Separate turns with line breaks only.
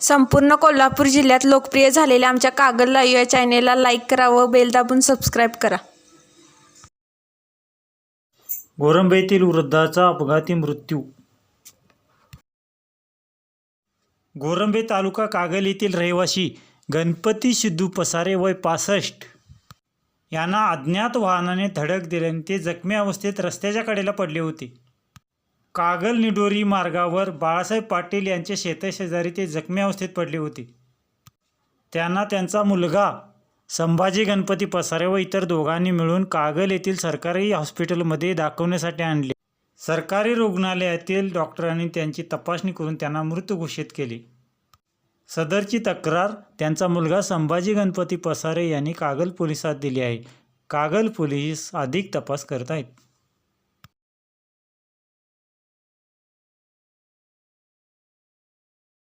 संपूर्ण कोल्हापूर जिल्ह्यात लोकप्रिय झालेल्या आमच्या कागल लाईव्ह या चॅनेलला लाईक करा व बेल दाबून सबस्क्राईब करा.
गोरंबेतील वृद्धाचा अपघाती मृत्यू. गोरंबे तालुका कागल येथील रहिवासी गणपती सिद्धू पसारे वय पासष्ट. यांना अज्ञात वाहनाने धडक दिल्याने ते जखमी अवस्थेत रस्त्याच्या कडेला पडले होते. कागल निडोरी मार्गावर बाळासाहेब पाटील यांच्या शेताशेजारी ते जखमी अवस्थेत पडले होते. त्यांना त्यांचा मुलगा संभाजी गणपती पसारे व इतर दोघांनी मिळून कागल येथील सरकारी हॉस्पिटलमध्ये दाखवण्यासाठी आणले. सरकारी रुग्णालयातील डॉक्टरांनी त्यांची तपासणी करून त्यांना मृत घोषित केले. सदरची तक्रार त्यांचा मुलगा संभाजी गणपती पसारे यांनी कागल पोलिसात दिली आहे. कागल पोलीस अधिक तपास करत आहेत